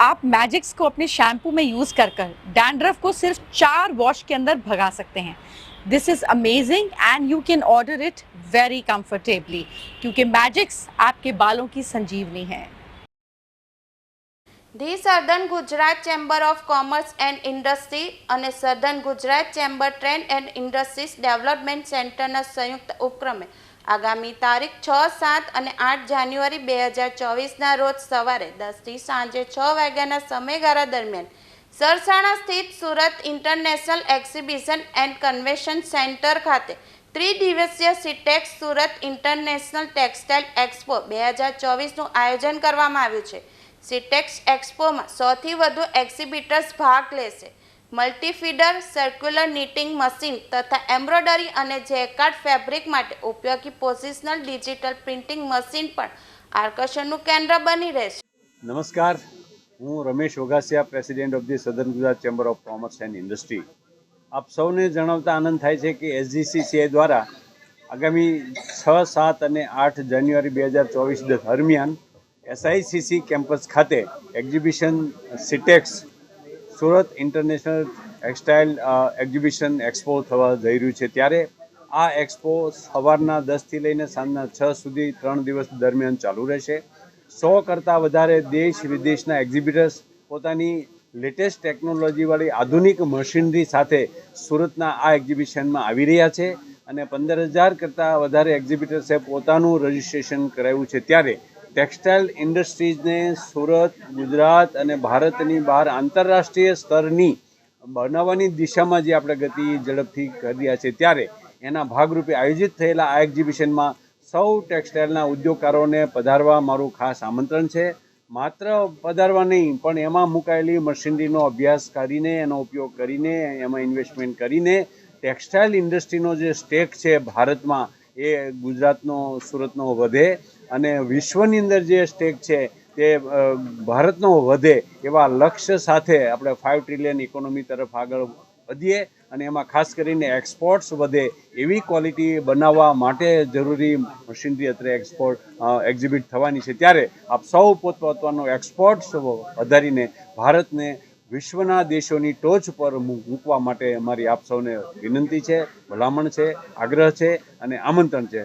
आप मैजिक्स को अपने शैम्पू में यूज़ कर कर डैंड्रफ को सिर्फ चार वॉश के अंदर भगा सकते हैं this is amazing and you can order it very comfortably क्योंकि मैजिक्स आपके बालों की संजीवनी है the southern Gujarat chamber of commerce and industry અને southern Gujarat chamber trade and industries development સેન્ટરના સંયુક્ત ઉપક્રમે આગામી તારીખ છ, સાત અને આઠ જાન્યુઆરી બે હજાર ચોવીસના રોજ સવારે દસથી સાંજે છ વાગ્યાના સમયગાળા દરમિયાન સરસાણા સ્થિત Surat international exhibition and convention centre ખાતે ત્રિદિવસીય Sitex Surat international textile expo બે હજાર ચોવીસનું આયોજન કરવામાં આવ્યું છે. સિટેક્સ એક્સપોમાં સૌથી વધુ એક્ઝિબિટર્સ ભાગ લેશે. મલ્ટીફીડર સર્ક્યુલર નીટિંગ મશીન તથા એમ્બ્રોઇડરી અને જેકાર્ડ ફેબ્રિક માટે ઉપયોગી પોઝિશનલ ડિજિટલ પ્રિન્ટિંગ મશીન પણ આકર્ષણનું કેન્દ્ર બની રહેશે. નમસ્કાર. હું Ramesh Ogasiya, president of the southern Gujarat chamber of commerce and industry. આપ સૌને જણાવતા આનંદ થાય છે કે એસજીસીસીઆઈ દ્વારા આગામી છ, સાત અને આઠ જાન્યુઆરી બે હજાર ચોવીસ દરમિયાન એસઆઈસીસી કેમ્પસ ખાતે exhibition Sitex Surat international textile exhibition expo થવા જઈ રહ્યું છે. ત્યારે આ એક્સપો સવારના દસથી લઈને સાંજના છ સુધી ત્રણ દિવસ દરમિયાન ચાલુ રહેશે. સો કરતાં વધારે દેશ વિદેશના એક્ઝિબિટર્સ પોતાની લેટેસ્ટ ટેકનોલોજીવાળી આધુનિક મશીનરી સાથે સુરતના આ એક્ઝિબિશનમાં આવી રહ્યા છે. અને પંદર હજાર કરતાં વધારે એક્ઝિબિટર્સે પોતાનું રજિસ્ટ્રેશન કરાવ્યું છે. ત્યારે ટેક્સટાઇલ ઇન્ડસ્ટ્રીઝને સુરત, ગુજરાત અને ભારતની બહાર આંતરરાષ્ટ્રીય સ્તરની બનાવવાની દિશામાં જે આપણે ગતિ ઝડપથી કરી રહ્યા છે ત્યારે એના ભાગરૂપે આયોજિત થયેલા આ એક્ઝિબિશનમાં સૌ ટેક્સટાઇલના ઉદ્યોગકારોને પધારવા મારું ખાસ આમંત્રણ છે. માત્ર પધારવા નહીં, પણ એમાં મુકાયેલી મશીનરીનો અભ્યાસ કરીને, એનો ઉપયોગ કરીને, એમાં ઇન્વેસ્ટમેન્ટ કરીને ટેક્સટાઇલ ઇન્ડસ્ટ્રીનો જે સ્ટેક છે ભારતમાં એ ગુજરાતનો, સુરતનો વધે અને વિશ્વની અંદર જે સ્ટેક છે તે ભારતનો વધે એવા લક્ષ્ય સાથે આપણે ફાઇવ ટ્રિલિયન ઇકોનોમી તરફ આગળ વધીએ અને એમાં ખાસ કરીને એક્સપોર્ટ્સ વધે એવી ક્વોલિટી બનાવવા માટે જરૂરી મશીનરી અત્રે એક્સપોર્ટ એક્ઝિબિટ થવાની છે. ત્યારે આપ સૌ પોતપોતાનો એક્સપોર્ટ્સ વધારીને ભારતને વિશ્વના દેશોની ટોચ પર મૂકવા માટે અમારી આપ સૌને વિનંતી છે, ભલામણ છે, આગ્રહ છે અને આમંત્રણ છે.